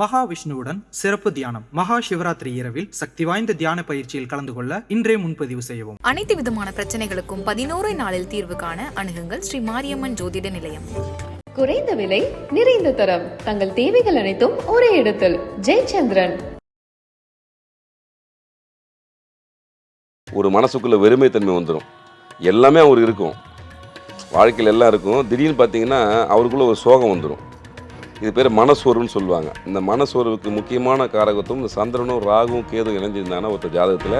மகாவிஷ்ணுவுடன் சிறப்பு தியானம் மகா சிவராத்திரி இரவில் சக்தி வாய்ந்த தியான பயிற்சியில் கலந்து கொள்ள இன்றே முன்பதிவு செய்யவும். அனைத்து விதமான பிரச்சனைகளுக்கும் பதினோரு நாளில் தீர்வு காண அணுகுங்கள் ஸ்ரீ மாரியம்மன் ஜோதிட நிலையம். குறைந்த விலை நிறைந்த தரம். தங்கள் தேவைகள் அனைத்தும் ஒரே இடத்தில். ஜெயச்சந்திரன். ஒரு மனசுக்குள்ள வெறுமைத்தன்மை வந்துடும் எல்லாமே அவருக்கு இருக்கும். வாழ்க்கையில் எல்லாம் இருக்கும். திடீர்னு பார்த்தீங்கன்னா அவருக்குள்ள ஒரு சோகம் வந்துடும் இது பேர் மனசோர்வுன்னு சொல்லுவாங்க. இந்த மனசோர்வுக்கு முக்கியமான காரகத்தும் இந்த சந்திரனும் ராகும் கேதும் இணைஞ்சிருந்தாங்கன்னா ஒருத்தர் ஜாதகத்தில்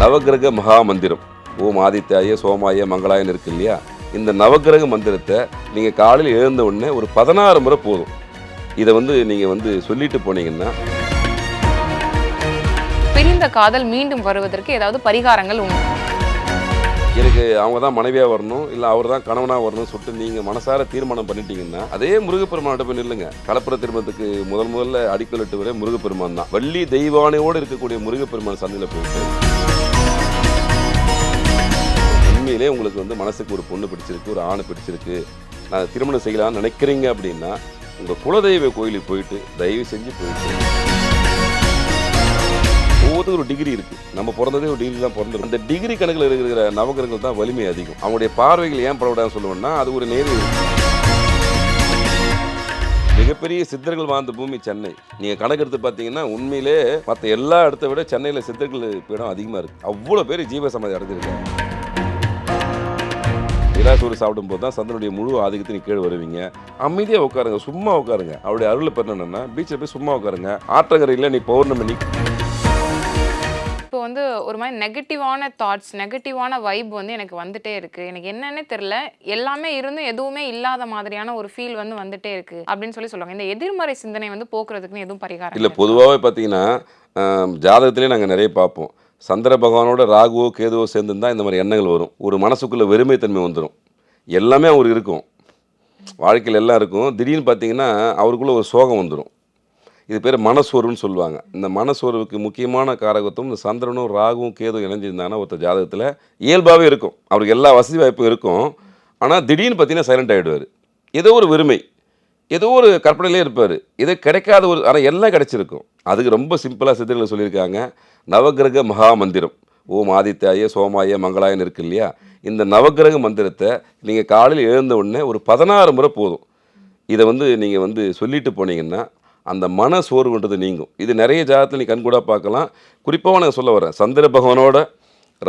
நவக்கிரக மகா மந்திரம் ஓம் ஆதித்யாய சோமாய மங்களாயன்னு இருக்கு இல்லையா? இந்த நவக்கிரக மந்திரத்தை நீங்கள் காலையில் எழுந்த உடனே ஒரு பதினாறு முறை போதும். இதை வந்து நீங்கள் வந்து சொல்லிட்டு போனீங்கன்னா பிரிந்த காதல் மீண்டும் வருவதற்கு ஏதாவது பரிகாரங்கள் உண்டு. எனக்கு அவங்க தான் மனைவியாக வரணும் இல்லை அவர் தான் கணவனாக வரணும்னு சொல்லிட்டு நீங்கள் மனசார தீர்மானம் பண்ணிட்டீங்கன்னா அதே முருகப்பெருமான்கிட்ட போய் நில்லுங்க. கலப்புற திருமணத்துக்கு முதல் முதல்ல அடிக்கலிட்டு வர முருகப்பெருமான் தான். வள்ளி தெய்வானையோடு இருக்கக்கூடிய முருகப்பெருமான் சந்தையில் போயிட்டு உண்மையிலே உங்களுக்கு வந்து மனசுக்கு ஒரு பொண்ணு பிடிச்சிருக்கு ஒரு ஆணை பிடிச்சிருக்கு. நான் திருமணம் செய்யலாம்னு நினைக்கிறீங்க அப்படின்னா உங்கள் குலதெய்வ கோயிலுக்கு போயிட்டு தயவு செஞ்சு போயிட்டு ஒவ்வொருத்தரும் ஒரு டிகிரி இருக்கு. நம்ம பிறந்ததே ஒரு டிகிரி தான் பிறந்திருக்கும். அந்த டிகிரி கணக்கில் இருக்கிற நவகிரகங்கள் தான் வலிமை அதிகம். அவங்களுடைய பார்வைகள் ஏன் பரவடான்னு சொல்லுவேன்னா அது ஒரு நேரு. மிகப்பெரிய சித்தர்கள் வாழ்ந்த பூமி சென்னை. நீங்கள் கணக்கெடுத்து பார்த்தீங்கன்னா உண்மையிலே மற்ற எல்லா இடத்த விட சென்னையில் சித்தர்கள் பீடம் அதிகமாக இருக்குது அவ்வளோ பேர் ஜீவ சமாதி அடைஞ்சிருக்காங்க. நிலாசூர் சாப்பிடும்போது தான் சந்தனுடைய முழு ஆதிக்கத்தை நீ கீழே வருவீங்க. அமைதியாக உட்காருங்க சும்மா உட்காருங்க. அவருடைய அருளை பெற பீச்சில் போய் சும்மா உட்காருங்க. ஆற்றங்கரையில் நீ பௌர்ணமி நீ வந்து ஒரு மாதிரி நெகட்டிவான தாட்ஸ் நெகட்டிவான வைப் வந்து எனக்கு வந்துட்டே இருக்கு. எனக்கு என்னன்னே தெரியல. எல்லாமே இருந்தும் எதுவுமே இல்லாத மாதிரியான ஒரு ஃபீல் வந்து வந்துட்டே இருக்கு அப்படின்னு சொல்லி சொல்லுவாங்க. இந்த எதிர்மறை சிந்தனை வந்து போக்குறதுக்குன்னு எதுவும் பரிகாரம் இல்லை? பொதுவாகவே பார்த்தீங்கன்னா ஜாதகத்திலே நாங்கள் நிறைய பார்ப்போம் சந்திர பகவானோட ராகுவோ கேதுவோ சேர்ந்துருந்தா இந்த மாதிரி எண்ணங்கள் வரும். ஒரு மனசுக்குள்ள வெறுமைத்தன்மை வந்துடும் எல்லாமே அவருக்கு இருக்கும். வாழ்க்கையில் எல்லாம் இருக்கும். திடீர்னு பார்த்தீங்கன்னா அவருக்குள்ள ஒரு சோகம் வந்துடும் இது பேர் மனசோர்வுன்னு சொல்லுவாங்க. இந்த மனசோர்வுக்கு முக்கியமான காரகத்தும் இந்த சந்திரனும் ராகுவும் கேதும் இணைஞ்சிருந்தாங்கன்னா ஒருத்தர் ஜாதகத்தில் இயல்பாகவே இருக்கும். அவருக்கு எல்லா வசதி வாய்ப்பும் இருக்கும். ஆனால் திடீர்னு பார்த்தீங்கன்னா சைலண்ட் ஆகிடுவார் ஏதோ ஒரு வெறுமை ஏதோ ஒரு கற்பனையிலே இருப்பார். இது கிடைக்காத ஒரு ஆனால் எல்லாம் கிடைச்சிருக்கும். அதுக்கு ரொம்ப சிம்பிளாக சித்தர்கள் சொல்லியிருக்காங்க. நவக்கிரக மகா மந்திரம் ஓம் ஆதித்யாய சோமாய மங்களாயன்னு இருக்கு இல்லையா? இந்த நவக்கிரக மந்திரத்தை நீங்கள் காலையில் எழுந்த உடனே ஒரு பதினாறு முறை போதும். இதை வந்து நீங்கள் வந்து சொல்லிட்டு போனீங்கன்னா அந்த மன சோர்வுன்றது நீங்கும். இது நிறைய ஜாதகத்தில் நீ கண்கூடாக பார்க்கலாம். குறிப்பாக நான் சொல்ல வரேன் சந்திர பகவானோட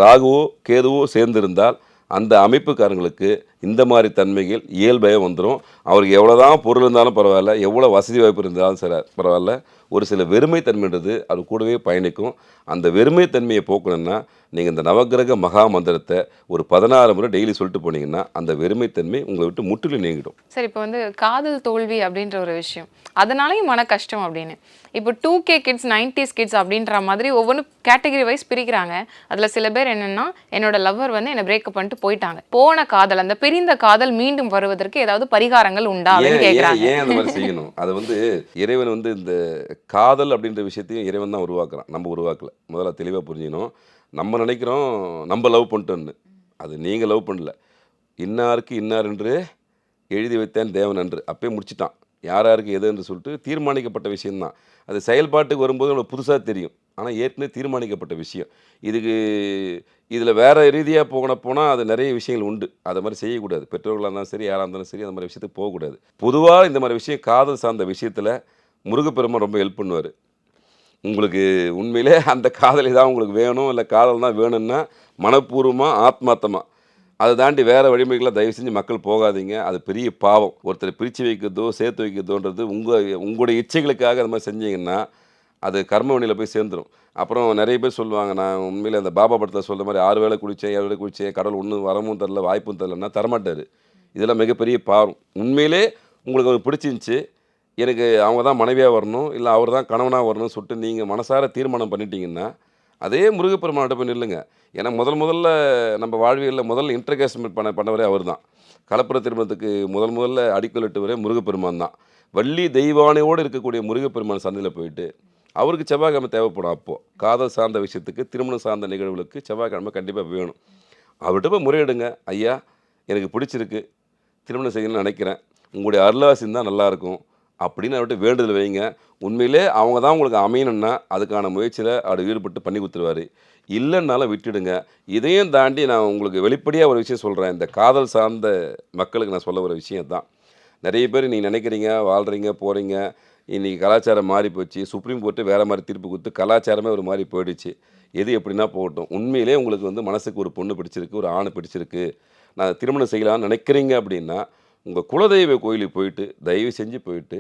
ராகுவோ கேதுவோ சேர்ந்திருந்தால் அந்த அமைப்புக்காரங்களுக்கு இந்த மாதிரி தன்மைகள் இயல்பாக வந்துடும் அவருக்கு எவ்வளோ தான் பொருள் இருந்தாலும் பரவாயில்ல எவ்வளோ வசதி வாய்ப்பு இருந்தாலும் சரி பரவாயில்ல. ஒரு சில வெறுமைத்தன்மைன்றது அது கூடவே பயணிக்கும். அந்த வெறுமைத்தன்மையை போக்கணும்னா நீங்கள் இந்த நவக்கிரக மகா மந்திரத்தை ஒரு பதினாறு முறை டெய்லி சொல்லிட்டு போனீங்கன்னா அந்த வெறுமைத்தன்மை உங்களை விட்டு முற்றிலும் நீங்கிடும். சரி இப்போ வந்து காதல் தோல்வி அப்படின்ற ஒரு விஷயம். அதனாலையும் மன கஷ்டம் அப்படின்னு. இப்போ two K kids nineties kids அப்படின்ற மாதிரி ஒவ்வொன்றும் கேட்டகரி வைஸ் பிரிக்கிறாங்க. அதில் சில பேர் என்னென்னா என்னோட லவ்வர் வந்து என்னை பிரேக்கப் பண்ணிட்டு போயிட்டாங்க. போன காதல் அந்த பிரிந்த காதல் மீண்டும் வருவதற்கு ஏதாவது பரிகாரங்கள் உண்டா கேட்குறாங்க ஏன் அந்த மாதிரி செய்யணும்? அதை வந்து இறைவன் வந்து இந்த காதல் அப்படின்ற விஷயத்தையும் இறைவன் தான் உருவாக்குறான். நம்ம உருவாக்கல. முதல்ல தெளிவாக புரிஞ்சுக்கணும். நம்ம நினைக்கிறோம் நம்ம லவ் பண்ணிட்டோன்னு அது நீங்கள் லவ் பண்ணல. இன்னாருக்கு இன்னார் என்று எழுதி வைத்தேன் தேவன் என்று. அப்பயே முடிச்சிட்டான். யார் யாருக்கு எது என்று சொல்லிட்டு தீர்மானிக்கப்பட்ட விஷயம்தான். அது செயல்பாட்டுக்கு வரும்போது நம்மளுக்கு புதுசாக தெரியும். ஆனால் ஏற்கனவே தீர்மானிக்கப்பட்ட விஷயம். இதுக்கு இதில் வேறு ரீதியாக போகணும் போனால் அது நிறைய விஷயங்கள் உண்டு. அதை மாதிரி செய்யக்கூடாது. பெற்றோர்களாக இருந்தாலும் சரி யாராக இருந்தாலும் சரி அந்த மாதிரி விஷயத்துக்கு போகக்கூடாது. பொதுவாக இந்த மாதிரி விஷயம் காதல் சார்ந்த விஷயத்தில் முருகப்பெருமான் ரொம்ப ஹெல்ப் பண்ணுவார். உங்களுக்கு உண்மையிலே அந்த காதலி தான் உங்களுக்கு வேணும் இல்லை காதல் தான் வேணும்னா மனப்பூர்வமாக ஆத்மார்த்தமாக அதை தாண்டி வேறு வழிமுறைகளை தயவு செஞ்சு மக்கள் போகாதீங்க. அது பெரிய பாவம். ஒருத்தரை பிரித்து வைக்கிறதோ சேர்த்து வைக்கிறதோன்றது உங்கள் உங்களுடைய இச்சைகளுக்காக அது மாதிரி செஞ்சீங்கன்னா அது கர்மவனியில் போய் சேர்ந்துடும் அப்புறம் நிறைய பேர் சொல்லுவாங்க நான் உண்மையில் அந்த பாபா படத்தில் சொல்கிற மாதிரி ஆறு வேளை குளித்தேன் ஏழு வேலை குளித்தேன் கடவுள் ஒன்றும் வரமும் தரல வாய்ப்பும் தரலன்னா தரமாட்டார். இதெல்லாம் மிகப்பெரிய பாவம். உண்மையிலே உங்களுக்கு அவர் பிடிச்சிருந்துச்சி. எனக்கு அவங்க தான் மனைவியாக வரணும் இல்லை அவர் தான் கணவனாக வரணும்னு சொல்லிட்டு நீங்கள் மனசார தீர்மானம் பண்ணிட்டீங்கன்னா அதே முருகப்பெருமான்கிட்ட போய் நில்லுங்க. ஏன்னா முதல் முதல்ல நம்ம வாழ்வியலில் முதல்ல இன்டர்கேஸ்மெண்ட் பண்ண பண்ணவரே அவர் தான். கலப்புற திருமணத்துக்கு முதல் முதல்ல அடிக்கலிட்டவரே முருகப்பெருமான் தான். வள்ளி தெய்வானையோடு இருக்கக்கூடிய முருகப்பெருமான் சந்தையில் போயிட்டு அவருக்கு செவ்வாய்க்கிழமை தேவைப்படும் அப்போது காதல் சார்ந்த விஷயத்துக்கு திருமணம் சார்ந்த நிகழ்வுகளுக்கு செவ்வாய்க்கிழமை கண்டிப்பாக வேணும். அவர்கிட்ட போய் முறையிடுங்க. ஐயா எனக்கு பிடிச்சிருக்கு. திருமணம் செய்யணும்னு நினைக்கிறேன். உங்களுடைய அருளாசின் தான் நல்லாயிருக்கும். அப்படின்னு அவர்கிட்ட வேண்டுதல் வைங்க. உண்மையிலே அவங்க தான் உங்களுக்கு அமையணும்னா அதுக்கான முயற்சியில் அவர் ஈடுபட்டு பண்ணி கொடுத்துருவாரு. இல்லைன்னாலும் விட்டுடுங்க. இதையும் தாண்டி நான் உங்களுக்கு வெளிப்படையாக ஒரு விஷயம் சொல்கிறேன் இந்த காதல் சார்ந்த மக்களுக்கு நான் சொல்ல ஒரு விஷயம் தான் நிறைய பேர் நீங்கள் நினைக்கிறீங்க வாழ்கிறீங்க போகிறீங்க இன்றைக்கி கலாச்சாரம் மாறி போச்சு. சுப்ரீம் கோர்ட்டு வேறு மாதிரி தீர்ப்பு கொடுத்து கலாச்சாரமே ஒரு மாதிரி போயிடுச்சு. எது எப்படின்னா போகட்டும். உண்மையிலே உங்களுக்கு வந்து மனசுக்கு ஒரு பொண்ணு பிடிச்சிருக்கு ஒரு ஆணை பிடிச்சிருக்கு. நான் திருமணம் செய்யலாம்னு நினைக்கிறீங்க அப்படின்னா உங்கள் குலதெய்வ கோயிலுக்கு போயிட்டு தயவு செஞ்சு போயிட்டு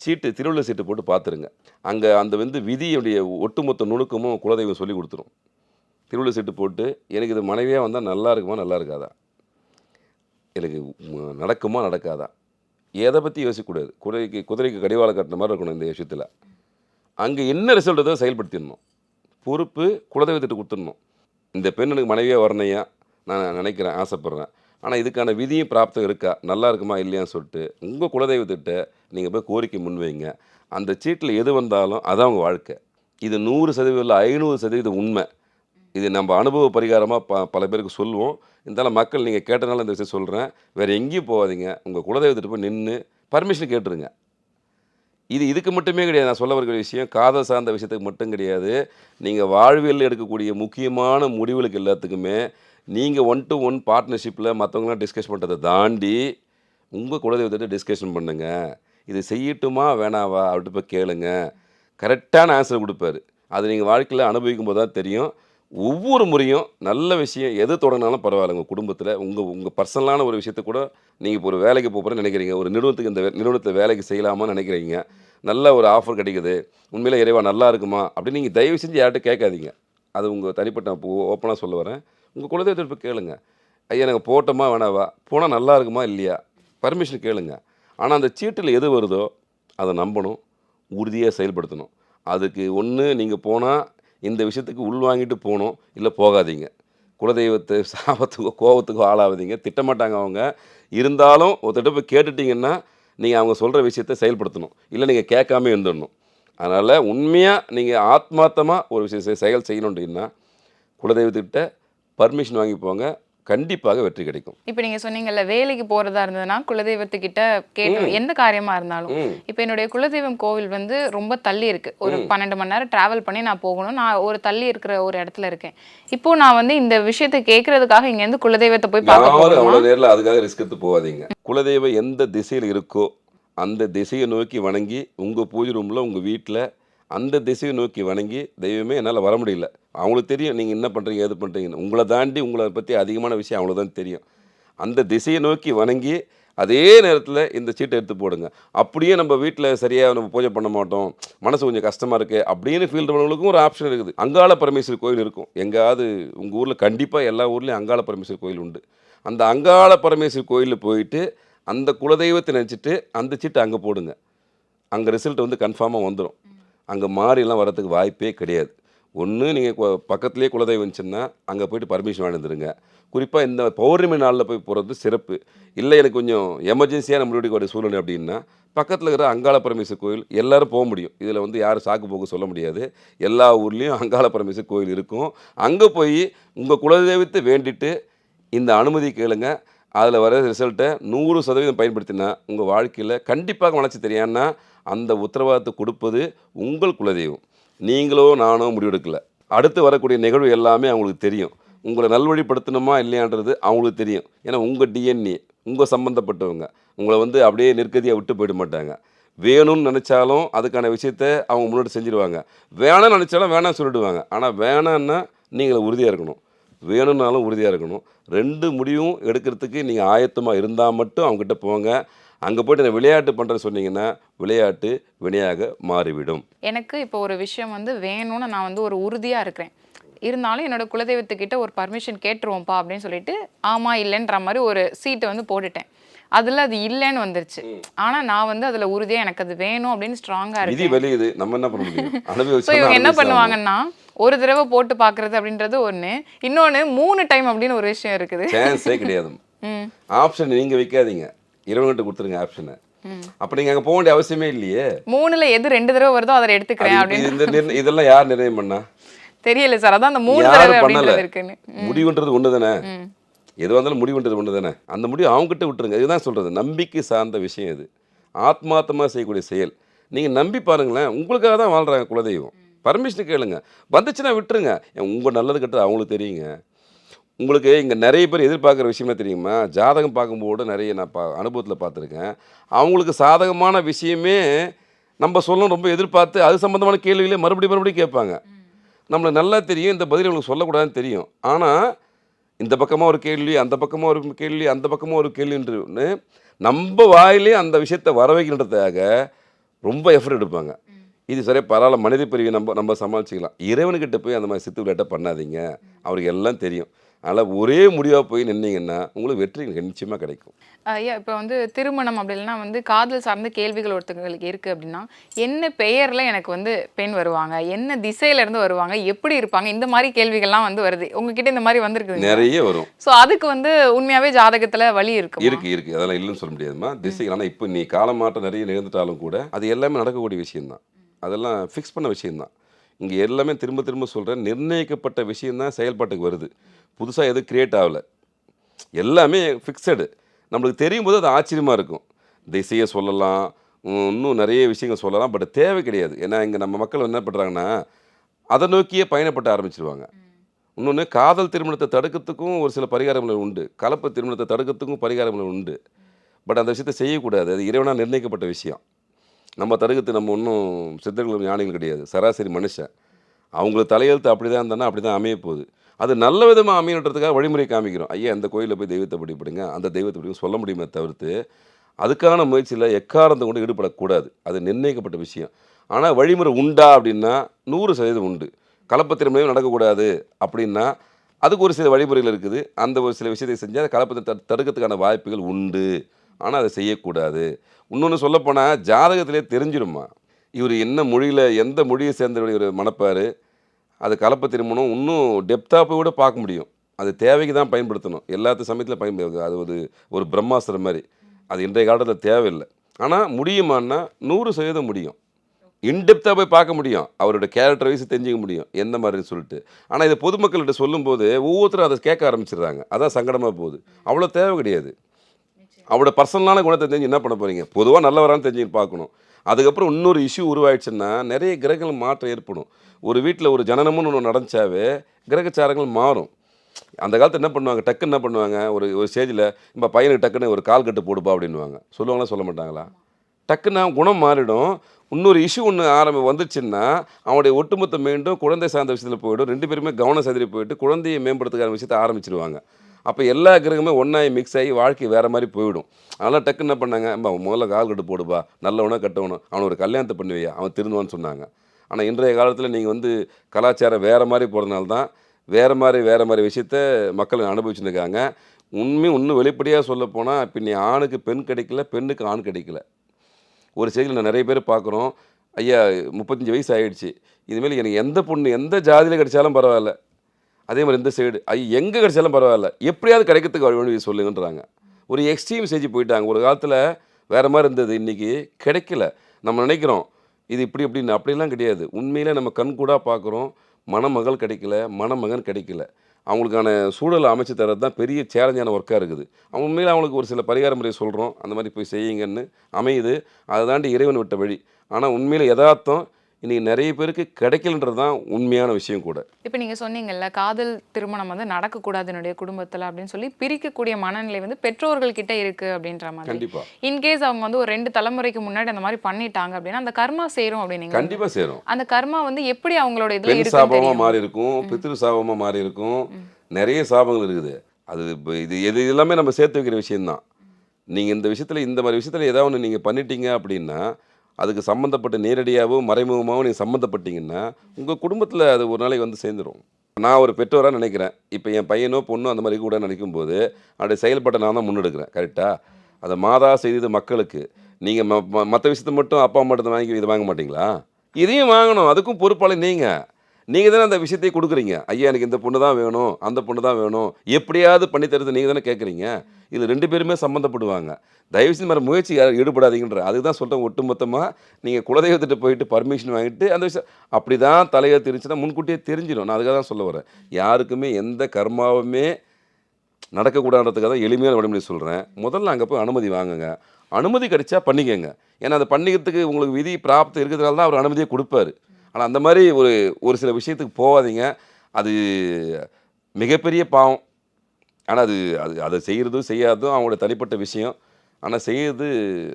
சீட்டு திருவிழா சீட்டு போட்டு பார்த்துருங்க. அங்கே அந்த வந்து விதியுடைய ஒட்டுமொத்த நுணுக்கமும் குலதெய்வம் சொல்லி கொடுத்துரும். திருவிழா சீட்டு போட்டு எனக்கு இது மனைவியாக வந்தால் நல்லா இருக்குமா நல்லா இருக்காதா? எனக்கு நடக்குமா நடக்காதா? எதை பற்றி யோசிக்கக்கூடாது. குதிரைக்கு குதிரைக்கு கடிவாளம் கட்டின மாதிரி இருக்கணும் இந்த விஷயத்தில். அங்கே என்ன ரிசல்ட் ஏதோ செயல்படுத்திடணும். பொறுப்பு குலதெய்வத்திட்ட கொடுத்துடணும். இந்த பெண் எனக்கு மனைவியாக வரணையா? நான் நினைக்கிறேன் ஆசைப்பட்றேன். ஆனால் இதுக்கான விதியும் பிராப்தம் இருக்கா? நல்லா இருக்குமா இல்லையான்னு சொல்லிட்டு உங்கள் குலதெய்வத்திட்ட நீங்கள் போய் கோரிக்கை முன்வைங்க. அந்த சீட்டில் எது வந்தாலும் அதான் உங்கள் வாழ்க்கை. இது நூறு சதவீதம் இல்லை ஐநூறு சதவீதம் உண்மை. இது நம்ம அனுபவ பரிகாரமாக ப பல பேருக்கு சொல்லுவோம். இருந்தாலும் மக்கள் நீங்கள் கேட்டனால இந்த விஷயம் சொல்கிறேன் வேறு எங்கேயும் போகாதீங்க. உங்கள் குலதெய்வத்திட்ட போய் நின்று பர்மிஷன் கேட்டுருங்க. இது இதுக்கு மட்டுமே கிடையாது. நான் சொல்ல வருகிற விஷயம் காதல் சார்ந்த விஷயத்துக்கு மட்டும் கிடையாது. நீங்கள் வாழ்வியலில் எடுக்கக்கூடிய முக்கியமான முடிவுகளுக்கு எல்லாத்துக்குமே நீங்கள் ஒன் டு ஒன் பார்ட்னர்ஷிப்பில் மற்றவங்களாம் டிஸ்கஸ் பண்ணுறதை தாண்டி உங்கள் குலதெய்வத்திட்ட டிஸ்கஷன் பண்ணுங்கள் இது செய்யட்டுமா வேணாவா அவர்கிட்ட போய் கேளுங்க. கரெக்டான ஆன்சர் கொடுப்பாரு. அது நீங்கள் வாழ்க்கையில் அனுபவிக்கும் போது தான் தெரியும். ஒவ்வொரு முறையும் நல்ல விஷயம் எது தொடங்கினாலும் பரவாயில்ல உங்கள் குடும்பத்தில் உங்கள் உங்கள் பர்சனலான ஒரு விஷயத்தை கூட நீங்கள் இப்போ ஒரு வேலைக்கு போகிறேன்னு நினைக்கிறீங்க. ஒரு நிறுவனத்துக்கு இந்த வே- நிறுவனத்தில் வேலைக்கு செய்யலாமான்னு நினைக்கிறீங்க. நல்ல ஒரு ஆஃபர் கிடைக்குது. உண்மையில் இறைவா நல்லா இருக்குமா? அப்படின்னு நீங்கள் தயவு செஞ்சு யார்கிட்ட கேட்காதீங்க. அது உங்கள் தனிப்பட்ட ஓப்பனாக சொல்ல வரேன். உங்கள் குலதெய்வத்தை இப்போ கேளுங்க. ஐயா நாங்கள் போட்டோமா வேணாவா? போனால் நல்லா இருக்குமா இல்லையா? பர்மிஷன் கேளுங்க. ஆனால் அந்த சீட்டில் எது வருதோ அதை நம்பணும். உறுதியாக செயல்படுத்தணும். அதுக்கு ஒன்று நீங்கள் போனால் இந்த விஷயத்துக்கு உள்வாங்கிட்டு போகணும் இல்லை போகாதீங்க. குலதெய்வத்தை சாபத்துக்கோ கோபத்துக்கோ ஆளாவதீங்க திட்டமாட்டாங்க அவங்க. இருந்தாலும் ஒருத்தட்ட போய் கேட்டுட்டீங்கன்னா நீங்கள் அவங்க சொல்கிற விஷயத்தை செயல்படுத்தணும். இல்லை நீங்கள் கேட்காம இருந்துடணும். அதனால் உண்மையாக நீங்கள் ஆத்மார்த்தமாக ஒரு விஷயம் செயல் செய்யணுன்றீங்கன்னா குலதெய்வத்துக்கிட்ட பர்மிஷன் வாங்கி போங்க. கண்டிப்பாக வெற்றி கிடைக்கும். இப்போ நீங்க சொன்னீங்கல்ல வேலைக்கு போறதா இருந்ததுன்னா குலதெய்வத்துக்கிட்ட கேட்டு எந்த காரியமா இருந்தாலும். இப்போ என்னுடைய குலதெய்வம் கோவில் வந்து ரொம்ப தள்ளி இருக்கு. ஒரு பன்னெண்டு மணி நேரம் டிராவல் பண்ணி நான் போகணும். நான் ஒரு தள்ளி இருக்கிற ஒரு இடத்துல இருக்கேன். இப்போ நான் வந்து இந்த விஷயத்தை கேட்கறதுக்காக இங்க இருந்து குலதெய்வத்தை போய் பார்க்க யாரும் போகணுமா அவ்வளோ நேரில் அதுக்காக ரிஸ்க் எடுத்து போகாதீங்க. குலதெய்வம் எந்த திசையில் இருக்கோ அந்த திசையை நோக்கி வணங்கி உங்கள் பூஜை ரூமில் உங்கள் வீட்டில் அந்த திசையை நோக்கி வணங்கி தெய்வமே என்னால் வர முடியல. அவங்களுக்கு தெரியும் நீங்கள் என்ன பண்ணுறீங்க எது பண்ணுறீங்கன்னு உங்களை தாண்டி உங்களை பற்றி அதிகமான விஷயம் அவங்களுக்கு தான் தெரியும். அந்த திசையை நோக்கி வணங்கி அதே நேரத்தில் இந்த சீட்டை எடுத்து போடுங்க. அப்படியே நம்ம வீட்டில் சரியாக நம்ம பூஜை பண்ண மாட்டோம். மனசு கொஞ்சம் கஷ்டமாக இருக்குது அப்படின்னு ஃபீல் பண்ணவங்களுக்கும் ஒரு ஆப்ஷன் இருக்குது. அங்காள பரமேஸ்வரி கோயில் இருக்கும். எங்கேயாவது உங்கள் ஊரில் கண்டிப்பாக எல்லா ஊர்லேயும் அங்காள பரமேஸ்வரி கோயில் உண்டு. அந்த அங்காள பரமேஸ்வரி கோயிலில் போயிட்டு அந்த குலதெய்வத்தை நினச்சிட்டு அந்த சீட்டை அங்கே போடுங்க. அங்கே ரிசல்ட் வந்து கன்ஃபார்மாக வந்துடும் அங்கே மாறிலாம் வரதுக்கு வாய்ப்பே கிடையாது. ஒன்று நீங்கள் பக்கத்துலேயே குலதெய்வம் இருந்துச்சுன்னா அங்கே போயிட்டு பர்மிஷன் வாழ்ந்துருங்க குறிப்பாக இந்த பௌர்ணமி நாளில் போய் போகிறது சிறப்பு. இல்லை எனக்கு கொஞ்சம் எமர்ஜென்சியாக நம்மளுடைய ஒரு சூழ்நிலை அப்படின்னா பக்கத்தில் இருக்கிற அங்காள பரமேஸ்வர் கோயில் எல்லாரும் போக முடியும். இதில் வந்து யாரும் சாக்கு போக்கு சொல்ல முடியாது. எல்லா ஊர்லேயும் அங்காள பரமேஸ்வர் கோயில் இருக்கும். அங்கே போய் உங்கள் குலதெய்வத்தை வேண்டிட்டு இந்த அனுமதி கேளுங்க. அதில் வர ரிசல்ட்டை நூறு சதவீதம் பயன்படுத்தினா உங்கள் வாழ்க்கையில் கண்டிப்பாக வளர்ச்சி தெரியான்னா அந்த உத்தரவாதத்தை கொடுப்பது உங்கள் குலதெய்வம். நீங்களோ நானோ முடிவெடுக்கல. அடுத்து வரக்கூடிய நிகழ்வு எல்லாமே அவங்களுக்கு தெரியும். உங்களை நல்வழிப்படுத்தணுமா இல்லையான்றது அவங்களுக்கு தெரியும். ஏன்னா உங்கள் டிஎன்ஏ உங்கள் சம்மந்தப்பட்டவங்க உங்களை வந்து அப்படியே நிற்கதியாக விட்டு போயிட மாட்டாங்க. வேணும்னு நினச்சாலும் அதுக்கான விஷயத்த அவங்க முன்னாடி செஞ்சுருவாங்க. வேணாம்னு நினச்சாலும் வேணாம் சொல்லிடுவாங்க. ஆனால் வேணான்னா நீங்கள் உறுதியாக இருக்கணும். வேணும்னாலும் உறுதியாக இருக்கணும். ரெண்டு முடிவும் எடுக்கிறதுக்கு நீங்கள் ஆயத்தமாக இருந்தால் மட்டும் அவங்ககிட்ட போங்க. அங்கே போய்ட்டு நான் விளையாட்டு பண்ணுறேன்னு சொன்னீங்கன்னா விளையாட்டு வினையாக மாறிவிடும். எனக்கு இப்போ ஒரு விஷயம் வந்து வேணும்னு நான் வந்து ஒரு உறுதியா இருக்கிறேன். இருந்தாலும் என்னோட குலதெய்வத்துக்கிட்ட ஒரு பர்மிஷன் கேட்டுருவோம்ப்பா அப்படின்னு சொல்லிட்டு ஆமா இல்லைன்ற மாதிரி ஒரு சீட்டை வந்து போட்டுட்டேன். அதுல அது இல்லைன்னு வந்துருச்சு. ஆனா நான் வந்து அதுல உறுதியா எனக்கு அது வேணும் அப்படின்னு ஸ்ட்ராங்கா விதி இருக்கேன். வெளியுது. நம்ம என்ன பண்ண முடியும்? ஸோ இவங்க என்ன பண்ணுவாங்கன்னா ஒரு தடவை போட்டு பார்க்கறது அப்படின்றது ஒண்ணு. இன்னொன்னு மூணு டைம் அப்படின்னு ஒரு விஷயம் இருக்குது. சான்ஸே கிடையாது ஆப்ஷன் நீங்கள் வைக்காதீங்க. இறைவன்கிட்ட கொடுத்துருங்க ஆப்ஷனை அப்போ நீங்கள் அங்கே போக வேண்டிய அவசியமே இல்லையே. மூணுல எது ரெண்டு தடவை வருதோ அதை எடுத்துக்கிறேன் அப்படின்னு. இதெல்லாம் யார் நிர்ணயம் பண்ணா? தெரியல சார் அதான் அந்த மூணு தடவை பண்ணல. முடிவுன்றது ஒன்று தானே? ம். எதுவாக இருந்தாலும் முடிவுன்றது ஒன்று தானே? அந்த முடிவு அவங்ககிட்ட விட்டுருங்க. இதுதான் சொல்கிறது நம்பிக்கை சார்ந்த விஷயம் இது. ஆத்மார்த்தமாக செய்யக்கூடிய செயல். நீங்கள் நம்பி பாருங்களேன் உங்களுக்காக தான் வாழ்கிறாங்க குலதெய்வம். பர்மிஷன் கேளுங்க. வந்துச்சுன்னா விட்டுருங்க. உங்கள் நல்லது கெட்டது அவங்களுக்கு தெரியுங்க. உங்களுக்கு இங்கே நிறைய பேர் எதிர்பார்க்குற விஷயமே தெரியுமா? ஜாதகம் பார்க்கும்போது நிறைய நான் பா அனுபவத்தில் பார்த்துருக்கேன். அவங்களுக்கு சாதகமான விஷயமே நம்ம சொல்லணும் ரொம்ப எதிர்பார்த்து அது சம்மந்தமான கேள்விகளே மறுபடியும் மறுபடியும் கேட்பாங்க. நம்மளுக்கு நல்லா தெரியும் இந்த பதில் உங்களுக்கு சொல்லக்கூடாதுன்னு தெரியும். ஆனால் இந்த பக்கமாக ஒரு கேள்வி அந்த பக்கமாக ஒரு கேள்வி அந்த பக்கமாக ஒரு கேள்வின்னு நம்ம வாயிலே அந்த விஷயத்தை வர வைக்கின்றதுக்காக ரொம்ப எஃபர்ட் எடுப்பாங்க. இது சரியாக பரவாயில்ல மனித பிரிவை நம்ம நம்ம சமாளிச்சிக்கலாம். இறைவனுக்கிட்ட போய் அந்த மாதிரி சித்து விளையாட்டை பண்ணாதீங்க. அவருக்கு எல்லாம் தெரியும். அதனால் ஒரே முடிவாக போய் நின்னீங்கன்னா உங்களுக்கு வெற்றி நிச்சயமாக கிடைக்கும். ஐயா இப்போ வந்து திருமணம் அப்படி இல்லைன்னா வந்து காதல் சார்ந்த கேள்விகள் ஒருத்தங்களுக்கு இருக்குது அப்படின்னா என்ன பெயரில் எனக்கு வந்து பெண் வருவாங்க? என்ன திசையில இருந்து வருவாங்க? எப்படி இருப்பாங்க? இந்த மாதிரி கேள்விகள்லாம் வந்து வருது. உங்ககிட்ட இந்த மாதிரி வந்திருக்குது நிறைய வரும். ஸோ அதுக்கு வந்து உண்மையாவே ஜாதகத்துல வழி இருக்கு இருக்கு இருக்கு. அதெல்லாம் இல்லைன்னு சொல்ல முடியாதுமா. திசைகள் ஆனால் இப்போ நீ கால மாற்றம் நிறைய நிகழ்ந்துட்டாலும் கூட அது எல்லாமே நடக்கக்கூடிய விஷயம்தான். அதெல்லாம் ஃபிக்ஸ் பண்ண விஷயம்தான். இங்கே எல்லாமே திரும்ப திரும்ப சொல்கிறேன் நிர்ணயிக்கப்பட்ட விஷயந்தான் செயல்பாட்டுக்கு வருது. புதுசாக எதுவும் க்ரியேட் ஆகலை. எல்லாமே ஃபிக்ஸடு நம்மளுக்கு தெரியும் போது அது ஆச்சரியமாக இருக்கும். திசையை சொல்லலாம் இன்னும் நிறைய விஷயங்கள் சொல்லலாம் பட் தேவை கிடையாது. ஏன்னா இங்கே நம்ம மக்கள் என்ன பண்ணுறாங்கன்னா அதை நோக்கியே பயணப்பட ஆரம்பிச்சிருவாங்க. இன்னொன்று காதல் திருமணத்தை தடுக்கிறதுக்கும் ஒரு சில பரிகாரங்கள் உண்டு. கலப்பு திருமணத்தை தடுக்கிறதுக்கும் பரிகாரங்கள் உண்டு. பட் அந்த விஷயத்தை செய்யக்கூடாது. அது இறைவனாக நிர்ணயிக்கப்பட்ட விஷயம். நம்ம தருகத்து நம்ம ஒன்றும் சித்தர்கள் ஞானிகள் கிடையாது. சராசரி மனுஷன். அவங்களுக்கு தலையெழுத்து அப்படி தான் இருந்தானா அப்படி தான் அமைய போகுது. அது நல்ல விதமாக அமையன்றதுக்காக வழிமுறை காமிக்கிறோம். ஐயா அந்த கோயிலில் போய் தெய்வத்தை படிப்படுங்க அந்த தெய்வத்தை படிங்க சொல்ல முடியுமே தவிர்த்து அதுக்கான முயற்சியில் எக்காரணத்தை கொண்டு ஈடுபடக்கூடாது. அது நிர்ணயிக்கப்பட்ட விஷயம். ஆனால் வழிமுறை உண்டா அப்படின்னா நூறு சதவீதம் உண்டு. கலப்பத்திறமையும் நடக்கக்கூடாது அப்படின்னா அதுக்கு ஒரு சில வழிமுறைகள் இருக்குது. அந்த ஒரு சில விஷயத்தை செஞ்சால் கலப்பத்தை தடுக்கிறதுக்கான வாய்ப்புகள் உண்டு. ஆனால் அதை செய்யக்கூடாது. இன்னொன்று சொல்லப்போனால் ஜாதகத்திலே தெரிஞ்சிருமா? இவர் என்ன மொழியில் எந்த மொழியை சேர்ந்தவருடைய ஒரு மனப்பார் அது கலப்பு திருமணம் இன்னும் டெப்த்தாக போய் கூட பார்க்க முடியும். அது தேவைக்கு தான் பயன்படுத்தணும். எல்லாத்து சமயத்தில் பயன்படுது அது ஒரு ஒரு பிரம்மாஸ்திரம் மாதிரி. அது இன்றைய காலத்தில் தேவையில்லை. ஆனால் முடியுமான்னா நூறு சதவீதம் முடியும். இன்டெப்த்தாக போய் பார்க்க முடியும். அவரோட கேரக்டர் வைஸ் தெரிஞ்சுக்க முடியும். எந்த மாதிரின்னு சொல்லிட்டு. ஆனால் இதை பொதுமக்கள்கிட்ட சொல்லும்போது ஒவ்வொருத்தரும் அதை கேட்க ஆரம்பிச்சிடுறாங்க. அதான் சங்கடமாக போகுது. அவ்வளோ தேவை கிடையாது. அவரோட பர்சனலான குணத்தை தெரிஞ்சு என்ன பண்ண போகிறீங்க பொதுவாக நல்லவரான்னு தெரிஞ்சு பார்க்கணும். அதுக்கப்புறம் இன்னொரு இஷ்யூ உருவாயிடுச்சுன்னா நிறைய கிரகங்கள் மாற்றம் ஏற்படும். ஒரு வீட்டில் ஒரு ஜனனம்னு ஒன்று நடந்துச்சாவே கிரகச்சாரங்கள் மாறும். அந்த காலத்தில் என்ன பண்ணுவாங்க? டக்குன்னு என்ன பண்ணுவாங்க? ஒரு ஒரு ஸ்டேஜில் இப்போ பையனுக்கு டக்குன்னு ஒரு கால் கட்டு போடுப்பா அப்படின்வாங்க சொல்லுவாங்களா சொல்ல மாட்டாங்களா? டக்குன்னு அவன் குணம் மாறிடும். இன்னொரு இஷ்யூ ஒன்று ஆரம்பி வந்துச்சுன்னா அவனுடைய ஒட்டுமொத்த மீண்டும் குழந்தை சார்ந்த விஷயத்தில் போயிடும். ரெண்டு பேருமே கவனம் செதறி போயிட்டு குழந்தையை மேம்படுத்துக்கான விஷயத்தை ஆரம்பிச்சிருவாங்க. அப்போ எல்லா கிரகமே ஒன்றாகி மிக்ஸ் ஆகி வாழ்க்கை வேறு மாதிரி போயிடும். அதனால் டக்குன்னு என்ன பண்ணாங்க? முதல்ல கால் கட்டு போடுப்பா. நல்லவனா கட்டவனும் அவனை ஒரு கல்யாணத்தை பண்ணுவியா? அவன் திருந்துவான்னு சொன்னாங்க. ஆனால் இன்றைய காலத்தில் நீங்கள் வந்து கலாச்சாரம் வேறு மாதிரி போகிறதுனால தான் வேறு மாதிரி வேறு மாதிரி விஷயத்த மக்கள் அனுபவிச்சுருக்காங்க உண்மை இன்னும் வெளிப்படையாக சொல்ல போனால் இப்போ நீ ஆணுக்கு பெண் கிடைக்கல பெண்ணுக்கு ஆண் கிடைக்கல. ஒரு செய்தியில் நான் நிறைய பேர் பார்க்குறோம். ஐயா முப்பத்தஞ்சு வயசு ஆகிடுச்சு இதுமாரி எனக்கு எந்த பொண்ணு எந்த ஜாதியில் கிடைச்சாலும் பரவாயில்ல. அதே மாதிரி இந்த சைடு ஐயா எங்கே கிடைச்சாலும் பரவாயில்ல. எப்படியாவது கிடைக்கிறதுக்கு வழி சொல்லுங்கன்றாங்க. ஒரு எக்ஸ்ட்ரீம் ஸ்டேஜ் போயிட்டாங்க. ஒரு காலத்தில் வேறு மாதிரி இருந்தது. இன்றைக்கி கிடைக்கல. நம்ம நினைக்கிறோம் இது இப்படி இப்படின்னு. அப்படிலாம் கிடையாது. உண்மையில் நம்ம கண் கூட பார்க்குறோம். மணமகள் கிடைக்கல. மணமகன் கிடைக்கல. அவங்களுக்கான சூழலை அமைச்சு தரது தான் பெரிய சேலஞ்சான ஒர்க்காக இருக்குது. அவங்க உண்மையில் அவங்களுக்கு ஒரு சில பரிகார முறையை சொல்கிறோம் அந்த மாதிரி போய் செய்யுங்கன்னு அமையுது. அதை தாண்டி இறைவன் விட்ட வழி. ஆனால் உண்மையில் யதார்த்தம் இன்றைக்கி நிறைய பேருக்கு கிடைக்கலன்றது தான் உண்மையான விஷயம் கூட. இப்போ நீங்க சொன்னீங்கல்ல காதல் திருமணம் வந்து நடக்கக்கூடாது என்னுடைய குடும்பத்துல அப்படின்னு சொல்லி பிரிக்கக்கூடிய மனநிலை வந்து பெற்றோர்கள் கிட்ட இருக்கு அப்படின்ற மாதிரி. கண்டிப்பாக இன்கேஸ் அவங்க வந்து ஒரு ரெண்டு தலைமுறைக்கு முன்னாடி அந்த மாதிரி பண்ணிட்டாங்க அப்படின்னா அந்த கர்மா சேரும் அப்படின்னு கண்டிப்பாக சேரும். அந்த கர்மா வந்து எப்படி அவங்களோட இதுல சாபமாக மாறி இருக்கும் பித்ரு சாபமாக மாறி இருக்கும் நிறைய சாபங்கள் இருக்குது. அது இப்போ இது எது எல்லாமே நம்ம சேர்த்து வைக்கிற விஷயம்தான். நீங்கள் இந்த விஷயத்தில் இந்த மாதிரி விஷயத்தில் ஏதாவது ஒன்று நீங்கள் பண்ணிட்டீங்க அப்படின்னா அதுக்கு சம்மந்தப்பட்ட நேரடியாகவும் மறைமுகமாகவும் நீங்கள் சம்மந்தப்பட்டீங்கன்னா உங்கள் குடும்பத்தில் அது ஒரு நாளைக்கு வந்து சேர்ந்துடும் நான் ஒரு பெற்றோராக நினைக்கிறேன். இப்போ என் பையனோ பொண்ணோ அந்த மாதிரி கூட நினைக்கும் போது அப்படி செயல்பட்ட நான் தான் முன்னெடுக்கிறேன் கரெக்டாக அதை மாதா செய்தது மக்களுக்கு. நீங்கள் மற்ற விஷயத்தை மட்டும் அப்பா மட்டும் வாங்கி இதை வாங்க மாட்டிங்களா? இதையும் வாங்கணும். அதுக்கும் பொறுப்பாளி நீங்கள் நீங்கள் தானே அந்த விஷயத்தை கொடுக்குறீங்க. ஐயா எனக்கு இந்த பொண்ணு தான் வேணும் அந்த பொண்ணு தான் வேணும். எப்படியாவது பண்ணி நீங்கள் தானே கேட்குறீங்க இது ரெண்டு பேருமே சம்மந்தப்படுவாங்க. தயவுசெய்து மாதிரி முயற்சி யாரும் ஈடுபடாதீங்கன்ற அதுக்கு தான் சொல்கிறேன் ஒட்டுமொத்தமாக நீங்கள் குலதெய்வத்திட்ட போயிட்டு பர்மிஷன் வாங்கிட்டு அந்த விஷயம் அப்படி தான் தலையை தெரிஞ்சுன்னா முன்கூட்டியே தெரிஞ்சிடும். நான் அதுக்காக தான் சொல்ல வரேன். யாருக்குமே எந்த கர்மாவுமே நடக்கக்கூடாதுன்றதுக்காக தான் எளிமையான வழிமுறை சொல்கிறேன் முதல்ல அங்கே போய் அனுமதி வாங்குங்க. அனுமதி கிடைச்சா பண்ணிக்கங்க. ஏன்னா அதை பண்ணிக்கிறதுக்கு உங்களுக்கு விதி பிராப்தம் இருக்கிறதுனால தான் அவர் அனுமதியை கொடுப்பாரு. ஆனால் அந்த மாதிரி ஒரு ஒரு சில விஷயத்துக்கு போகாதீங்க. அது மிகப்பெரிய பாவம். ஆனால் அது அது அதை செய்கிறதும் செய்யாததும் அவங்களோட தனிப்பட்ட விஷயம். ஆனால் செய்யறது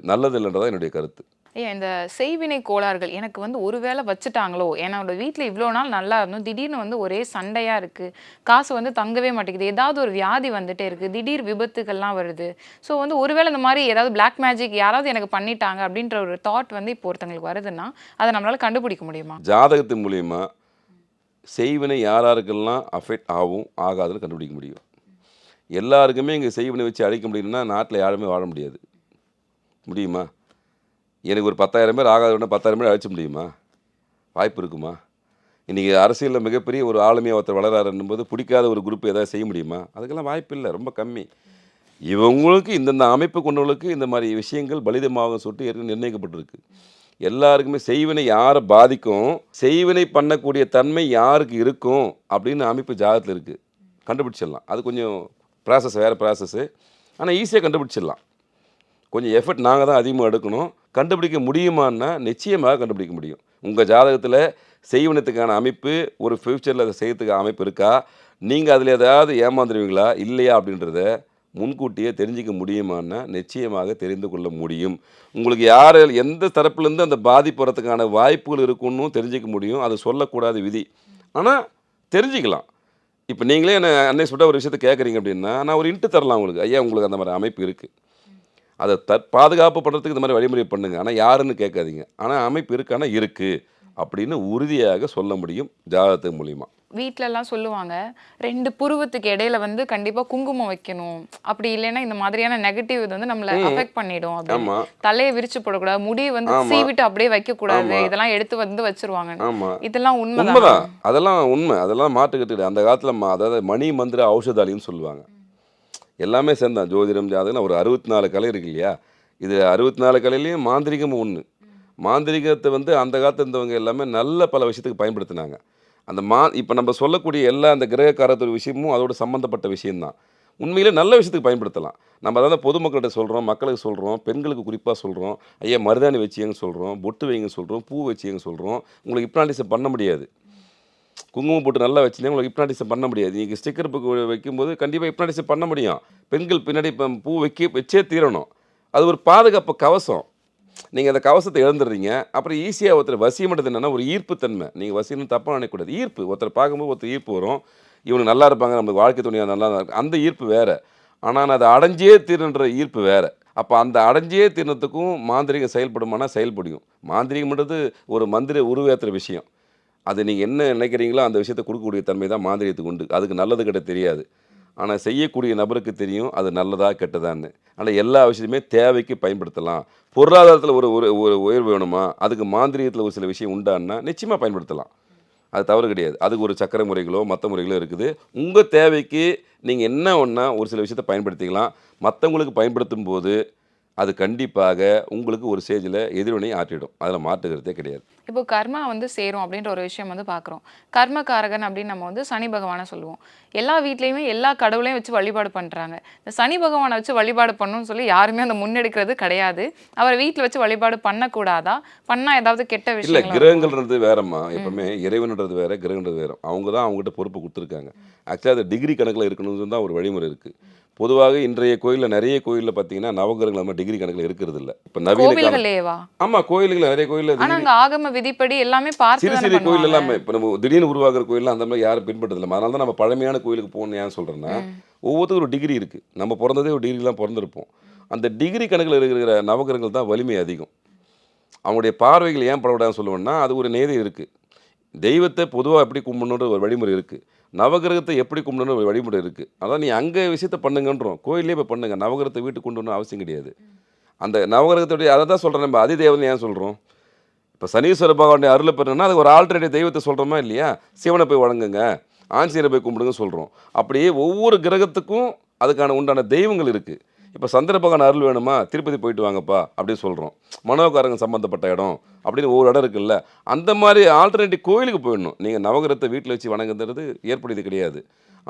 நல்லது இல்லைன்றதான் என்னுடைய கருத்து. ஐயா இந்த செய்வினை கோளாறுகள் எனக்கு வந்து ஒரு வேளை வச்சுட்டாங்களோ? என்னோட வீட்டில் இவ்வளோ நாள் நல்லா இருந்தோம் திடீர்னு வந்து ஒரே சண்டையாக இருக்குது காசு வந்து தங்கவே மாட்டேங்குது. ஏதாவது ஒரு வியாதி வந்துட்டே இருக்குது திடீர் விபத்துகள்லாம் வருது. ஸோ வந்து ஒருவேளை இந்த மாதிரி ஏதாவது பிளாக் மேஜிக் யாராவது எனக்கு பண்ணிட்டாங்க அப்படின்ற ஒரு தாட் வந்து இப்போ ஒருத்தங்களுக்கு வருதுன்னா அதை நம்மளால் கண்டுபிடிக்க முடியுமா? ஜாதகத்தின் மூலியமா செய்வினை யார் யாருக்கெல்லாம் அஃபெக்ட் ஆகும் ஆகாதுன்னு கண்டுபிடிக்க முடியும். எல்லாருக்குமே இங்கே செய்வினை வச்சு அழிக்க முடியும்னா நாட்டில் யாருமே வாழ முடியாது. முடியுமா? எனக்கு ஒரு பத்தாயிரம் பேர் ஆகாதுன்னா பத்தாயிரம் பேர் அழைச்ச முடியுமா? வாய்ப்பு இருக்குமா? இன்றைக்கி அரசியலில் மிகப்பெரிய ஒரு ஆளுமையாக ஒருத்தர் வளராருன்னும் போது பிடிக்காத ஒரு குரூப் எதாவது செய்ய முடியுமா? அதுக்கெல்லாம் வாய்ப்பு இல்லை ரொம்ப கம்மி. இவங்களுக்கு இந்தந்த அமைப்பு கொண்டவங்களுக்கு இந்த மாதிரி விஷயங்கள் பலிதமாக சொல்லிட்டு ஏற்கனவே நிர்ணயிக்கப்பட்டிருக்கு. எல்லாருக்குமே செய்வினை யாரை பாதிக்கும் செய்வினை பண்ணக்கூடிய தன்மை யாருக்கு இருக்கும் அப்படின்னு அமைப்பு ஜாதகத்தில் இருக்குது கண்டுபிடிச்சிடலாம். அது கொஞ்சம் ப்ராசஸ் வேறு ப்ராசஸ்ஸு ஆனால் ஈஸியாக கண்டுபிடிச்சிடலாம். கொஞ்சம் எஃபர்ட் நாங்கள் தான் அதிகமாக எடுக்கணும். கண்டுபிடிக்க முடியுமான்னா நிச்சயமாக கண்டுபிடிக்க முடியும். உங்கள் ஜாதகத்தில் செய்வனத்துக்கான அமைப்பு ஒரு ஃப்யூச்சரில் அதை செய்யறதுக்கு அமைப்பு இருக்கா? நீங்கள் அதில் ஏதாவது ஏமாந்துருவீங்களா? இல்லையா? அப்படின்றத முன்கூட்டியே தெரிஞ்சிக்க முடியுமான்னா நிச்சயமாக தெரிந்து கொள்ள முடியும். உங்களுக்கு யார் எந்த தரப்புலேருந்து அந்த பாதிப்பு வரத்துக்கான வாய்ப்புகள் இருக்குன்னு தெரிஞ்சிக்க முடியும். அது சொல்லக்கூடாத விதி. ஆனால் தெரிஞ்சுக்கலாம். இப்போ நீங்களே என்ன அன்னை சொல்கிற ஒரு விஷயத்தை கேட்குறீங்க அப்படின்னா நான் ஒரு இன்ட்டு தரலாம் உங்களுக்கு. ஐயா உங்களுக்கு அந்த மாதிரி அமைப்பு இருக்குது அதை த பாதுகாப்பு பண்ணுறதுக்கு இந்த மாதிரி வழிமுறை பண்ணுங்க. ஆனால் யாருன்னு கேட்காதீங்க. ஆனால் அமைப்பு இருக்கானா இருக்குது அப்படின்னு உறுதியாக சொல்ல முடியும் ஜாதகத்து மூலிமா வீட்ல எல்லாம் சொல்லுவாங்க ரெண்டு புருவத்துக்கு இடையில வந்து கண்டிப்பா குங்குமம் வைக்கணும். அப்படி இல்லைன்னா இந்த மாதிரியான நெகட்டிவ் இது வந்து நம்மள அஃபெக்ட் பண்ணிடும். அப்படின்னு. தலையை விரிச்சு போடக்கூடாது முடியை வந்து. சீவிட்டு அப்படியே வைக்க கூடாது ஆமா. இதெல்லாம் எடுத்து வந்து வச்சிருவாங்க இதெல்லாம் உண்மைதான்? உண்மைதான். அதெல்லாம் உண்மை. அதெல்லாம் மாட்டுக்கிட்டு அந்த காலத்தில் அதாவது மணி மந்திர ஔஷதாலின்னு சொல்லுவாங்க. எல்லாமே சேர்ந்தான். ஜோதிடம் ஜாதகம் ஒரு அறுபத்தி நாலு கலை இருக்கு இல்லையா? இது அறுபத்தி நாலு கலையிலையும் மாந்திரிகம் ஒன்று மாந்திரிகத்தை வந்து அந்த காலத்துல இருந்தவங்க எல்லாமே நல்ல பல விஷயத்துக்கு பயன்படுத்தினாங்க. அந்த மா இப்போ நம்ம சொல்லக்கூடிய எல்லா அந்த கிரக விஷயமும் அதோட சம்மந்தப்பட்ட விஷயம்தான். உண்மையிலே நல்ல விஷயத்துக்கு பயன்படுத்தலாம். நம்ம அதாவது பொதுமக்கள்கிட்ட சொல்கிறோம் மக்களுக்கு சொல்கிறோம் பெண்களுக்கு குறிப்பாக சொல்கிறோம் ஐயா மருதாணி வச்சியங்க சொல்கிறோம் பொட்டு வைங்க சொல்கிறோம் பூ வச்சியங்க சொல்கிறோம் உங்களுக்கு ஹிப்னாட்டிசம் பண்ண முடியாது. குங்குமம் போட்டு நல்லா வச்சுருந்தா உங்களுக்கு ஹிப்னாட்டிசம் பண்ண முடியாது. நீங்கள் ஸ்டிக்கர் புக் வைக்கும்போது கண்டிப்பாக ஹிப்னாட்டிசம் பண்ண முடியும். பெண்கள் பின்னாடி இப்போ பூ வைக்க வச்சே தீரணும். அது ஒரு பாதுகாப்பு கவசம். நீங்கள் அந்த கவசத்தை இழந்துடுறீங்க. அப்புறம் ஈஸியாக ஒருத்தர் வசியம்ன்றது என்னென்னா ஒரு ஈர்ப்புத்தன்மை. நீங்கள் வசியம்னு தப்பாக நினைக்கக்கூடாது. ஈர்ப்பு. ஒருத்தர் பார்க்கும்போது ஒருத்தர் ஈர்ப்பு வரும். இவனுக்கு நல்லா இருப்பாங்க. நம்மளுக்கு வாழ்க்கை துணையாக நல்லா இருக்கு அந்த ஈர்ப்பு வேறு. ஆனால் அதை அடைஞ்சே தீருன்ற ஈர்ப்பு வேறு. அப்போ அந்த அடைஞ்சே தீர்ணத்துக்கும் மாந்திரிகம் செயல்படுமானா செயல்படும் மாந்திரிகம்ன்றது ஒரு மந்திர உருவேற்றுற விஷயம். அது நீங்கள் என்ன நினைக்கிறீங்களோ அந்த விஷயத்தை கொடுக்கக்கூடிய தன்மை தான் மாந்திரியத்துக்கு உண்டு. அதுக்கு நல்லது கெட்ட தெரியாது. ஆனால் செய்யக்கூடிய நபருக்கு தெரியும் அது நல்லதாக கெட்டதான்னு. ஆனால் எல்லா விஷயத்தையுமே தேவைக்கு பயன்படுத்தலாம். பொருளாதாரத்தில் ஒரு ஒரு ஒரு உயர்வு வேணுமா? அதுக்கு மாந்திரியத்தில் ஒரு சில விஷயம் உண்டான்னா நிச்சயமாக பயன்படுத்தலாம். அது தவறு கிடையாது. அதுக்கு ஒரு சக்கர முறைகளோ மற்ற முறைகளோ இருக்குது. உங்கள் தேவைக்கு நீங்கள் என்ன ஒன்றா ஒரு சில விஷயத்தை பயன்படுத்திக்கலாம். மற்றவங்களுக்கு பயன்படுத்தும் போது அது கண்டிப்பாக உங்களுக்கு ஒரு ஸ்டேஜில் எதிர்வினை ஆற்றிடும். அதில் மாற்றுக்கிறதே கிடையாது. இப்போ கர்மா வந்து சேரும் அப்படின்ற ஒரு விஷயம் வந்து பார்க்குறோம். கர்மகாரகன் அப்படின்னு நம்ம வந்து சனி பகவானை சொல்லுவோம். எல்லா வீட்லேயுமே எல்லா கடவுளையும் வச்சு வழிபாடு பண்ணுறாங்க இந்த சனி பகவானை வச்சு வழிபாடு பண்ணணும்னு சொல்லி யாருமே அந்த முன்னெடுக்கிறது கிடையாது. அவரை வீட்டில் வச்சு வழிபாடு பண்ணக்கூடாதா? பண்ணால் ஏதாவது கெட்ட இல்லை விஷயம் கிரகங்கள்ன்றது வேறம்மா. எப்பவுமே இறைவன்ன்றது வேற கிரகன்றது வேற. அவங்க தான் அவங்ககிட்ட பொறுப்பு கொடுத்துருக்காங்க. ஆக்சுவலாக அது டிகிரி கணக்கில் இருக்கணும்னு தான் ஒரு வழிமுறை இருக்குது பொதுவாக இன்றைய கோயிலில் நிறைய கோயிலில் பார்த்தீங்கன்னா நவகிரகங்கள் நம்ம டிகிரி கணக்கில் இருக்கிறது இல்லை இப்போ நவீன ஆமாம் கோயில்கள் நிறைய கோயிலில் ஆனா அங்க ஆகம விதிப்படி எல்லாமே பார்த்து சிறு தானே சிறு கோயில் எல்லாமே இப்போ நம்ம திடீர்னு உருவாக்குற கோயிலில் அந்த மாதிரி யாரும் பின்பற்றதில்லை. அதனால தான் நம்ம பழமையான கோயிலுக்கு போகணும்னு ஏன் சொல்கிறேன்னா ஒவ்வொருத்தரும் ஒரு டிகிரி இருக்குது நம்ம பிறந்ததே ஒரு டிகிரிலாம் பிறந்திருப்போம். அந்த டிகிரி கணக்கில் இருக்கிற நவகிரகங்கள் தான் வலிமை அதிகம். அவங்களுடைய பார்வைகள் ஏன் படக்கூடாதுன்னு சொல்லுவேன்னா அது ஒரு நேதி இருக்குது தெய்வத்தை பொதுவாக எப்படி கும்பிடணுன்ற ஒரு வழிமுறை இருக்குது நவகிரகத்தை எப்படி கும்பிடணும் ஒரு வழிமுறை இருக்குது அதான் நீ அங்கே விஷயத்தை பண்ணுங்கன்றோம். கோயிலே போய் பண்ணுங்க. நவகிரகத்தை வீட்டுக்கு கொண்டு வரணும் அவசியம் கிடையாது. அந்த நவகிரகத்துடைய அதை தான் சொல்கிறேன் நம்ம. அதிதேவன் ஏன் சொல்கிறோம் இப்போ சனீஸ்வர பகவானுடைய அருளை பெறணும்னா அது ஒரு ஆல்டர்னேட்டிவ் தெய்வத்தை சொல்கிறோமா இல்லையா? சிவனை போய் வணங்குங்க. ஆஞ்சநேயரை போய் கும்பிடுங்க சொல்கிறோம் அப்படியே ஒவ்வொரு கிரகத்துக்கும் அதுக்கான உண்டான தெய்வங்கள் இருக்குது இப்போ சந்திரபகன் அருள் வேணுமா? திருப்பதி போயிட்டு வாங்கப்பா அப்படின்னு சொல்கிறோம் மனோகாரங்க சம்மந்தப்பட்ட இடம் அப்படின்னு ஒவ்வொரு இடம் இருக்குல்ல அந்த மாதிரி ஆல்டர்னேட்டிவ் கோயிலுக்கு போயிடணும். நீங்கள் நவகிரத்தை வீட்டில் வச்சு வணங்குறது ஏற்படுது கிடையாது.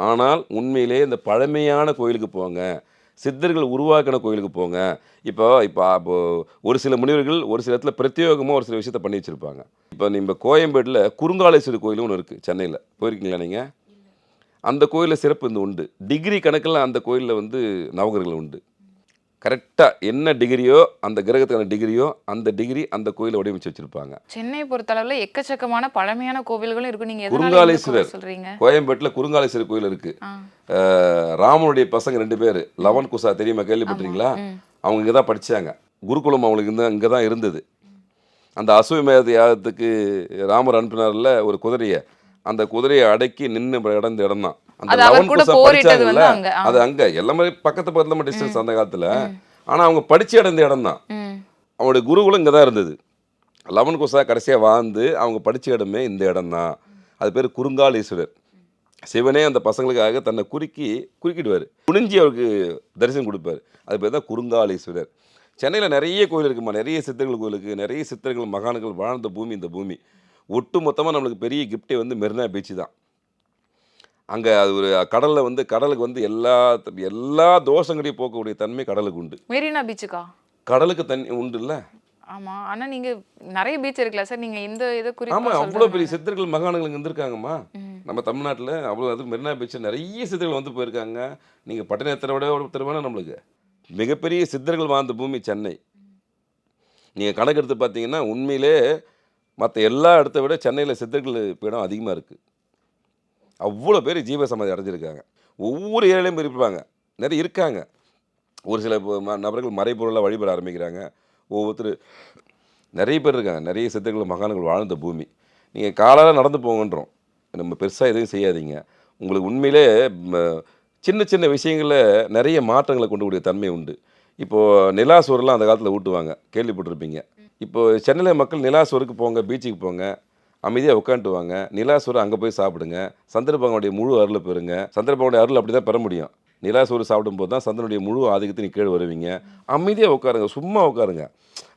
ஆனால் உண்மையிலே இந்த பழமையான கோயிலுக்கு போங்க சித்தர்கள் உருவாக்கின கோயிலுக்கு போங்க. இப்போ இப்போ இப்போ ஒரு சில முனிவர்கள் ஒரு சில இடத்துல பிரத்யேகமாக ஒரு சில விஷயத்த பண்ணி வச்சுருப்பாங்க. இப்போ நம்ம கோயம்பேட்டில் குறுங்காலேஸ்வரி கோயிலும் ஒன்று இருக்குது சென்னையில். போயிருக்கீங்களா நீங்கள் அந்த கோயிலில் சிறப்பு இந்த உண்டு. டிகிரி கணக்கில் அந்த கோயிலில் வந்து நவகிரகங்கள் உண்டு. கரெக்டாக என்ன டிகிரியோ அந்த கிரகத்துக்கான டிகிரியோ அந்த டிகிரி அந்த கோயிலை வடிவமைச்சு வச்சுருப்பாங்க. சென்னை பொறுத்தளவுல எக்கச்சக்கமான பழமையான கோவில்களும் இருக்கு. நீங்க சொல்றீங்க? கோயம்பேட்டில் குறுங்காலேஸ்வரர் கோயில் இருக்குது ஆ. ராமனுடைய பசங்க ரெண்டு பேர். லவன் குசா தெரியுமா கேள்விப்பட்டிருக்கீங்களா? ம். அவங்க இங்கே தான் படித்தாங்க குருகுலம் அவங்களுக்கு இந்த இங்கே தான் இருந்தது. அந்த அசுவமேத யாகத்துக்கு ராமர் அனுப்பினார்ல ஒரு குதிரையை. அந்த குதிரையை அடக்கி நின்று இடந்த இடம் தான். அந்த லவன் படிச்சாங்கல்ல. அது அங்கே. எல்லாமே பக்கத்து பக்கத்தில் டிஸ்டன்ஸ் அந்த காலத்தில். ஆனால் அவங்க படிச்சு அடைந்த இடம் தான். அவங்களுடைய குருகுலம் இங்கே தான் இருந்தது. லவன் குசா கடைசியாக வாழ்ந்து அவங்க படிச்ச இடமே இந்த இடம் தான். அது பேர் குறுங்காலீஸ்வரர். சிவனே அந்த பசங்களுக்காக தன்னை குறுக்கி குறுக்கிடுவார். குனிஞ்சி அவருக்கு தரிசனம் கொடுப்பார். அது பேர் தான் குறுங்காலீஸ்வரர். சென்னையில் நிறைய கோயில் இருக்குமா? நிறைய சித்தர்கள் கோயிலுக்கு நிறைய சித்தர்கள் மகான்கள் வாழ்ந்த பூமி இந்த பூமி. ஒட்டு மொத்தமாக நம்மளுக்கு பெரிய கிஃப்டே வந்து மெரினா பீச்சு தான். அங்கே அது ஒரு கடலில் வந்து கடலுக்கு வந்து எல்லா எல்லா தோஷங்களையும் போக்கக்கூடிய தன்மை கடலுக்கு உண்டு. மெரினா பீச்சுக்கா? கடலுக்கு தண்ணி உண்டு இல்லை ஆமா. ஆனா நீங்க நிறைய பீச் இருக்குல்ல சார் நீங்க இந்த இதை குறிப்பா ஆமாம் அவ்வளோ பெரிய சித்தர்கள் மகான்கள் இங்கே இருந்திருக்காங்கம்மா. ம். நம்ம தமிழ்நாட்டில் அவ்வளோ அது மெரினா பீச் நிறைய சித்தர்கள் வந்து போயிருக்காங்க. நீங்கள் பட்டினத்தை விட திரும்ப நம்மளுக்கு. மிகப்பெரிய சித்தர்கள் வாழ்ந்த பூமி சென்னை. நீங்கள் கணக்கெடுத்து பார்த்தீங்கன்னா உண்மையிலே மற்ற எல்லா இடத்த விட சென்னையில் சித்தர்கள் பீடம் அதிகமாக இருக்குது அவ்வளோ பேர் ஜீவ சமாதி அடைஞ்சிருக்காங்க. ஒவ்வொரு ஏரியாலையும் இருப்பாங்க நிறைய இருக்காங்க. ஒரு சில ம- நபர்கள் மறைபொருளாக வழிபட ஆரம்பிக்கிறாங்க. ஒவ்வொருத்தர் நிறைய பேர் இருக்காங்க. நிறைய சித்தர்கள் மகான்கள் வாழ்ந்த பூமி. நீங்கள் காலால் நடந்து போங்கன்றோம். நம்ம பெருசாக எதுவும் செய்யாதீங்க. உங்களுக்கு உண்மையிலே சின்ன சின்ன விஷயங்களில் நிறைய மாற்றங்களை கொண்டு கூடிய தன்மை உண்டு. இப்போது நிலாசோறுலாம் அந்த காலத்தில் ஊட்டுவாங்க. கேள்விப்பட்டிருப்பீங்க. இப்போ சென்னையில் மக்கள் நிலாசோருக்கு போங்க பீச்சுக்கு போங்க அமைதியாக உட்காந்துட்டு வாங்க நிலாசோறு அங்கே போய் சாப்பிடுங்க. சந்திரபகனுடைய முழு அருளை பெறுங்க. சந்திரபகனுடைய அருள் அப்படி தான் பெற முடியும். நிலாசோறு சாப்பிடும்போது தான் சந்திரனுடைய முழு ஆதிக்கத்தை நீ கீழே வருவீங்க. அமைதியாக உட்காருங்க சும்மா உட்காருங்க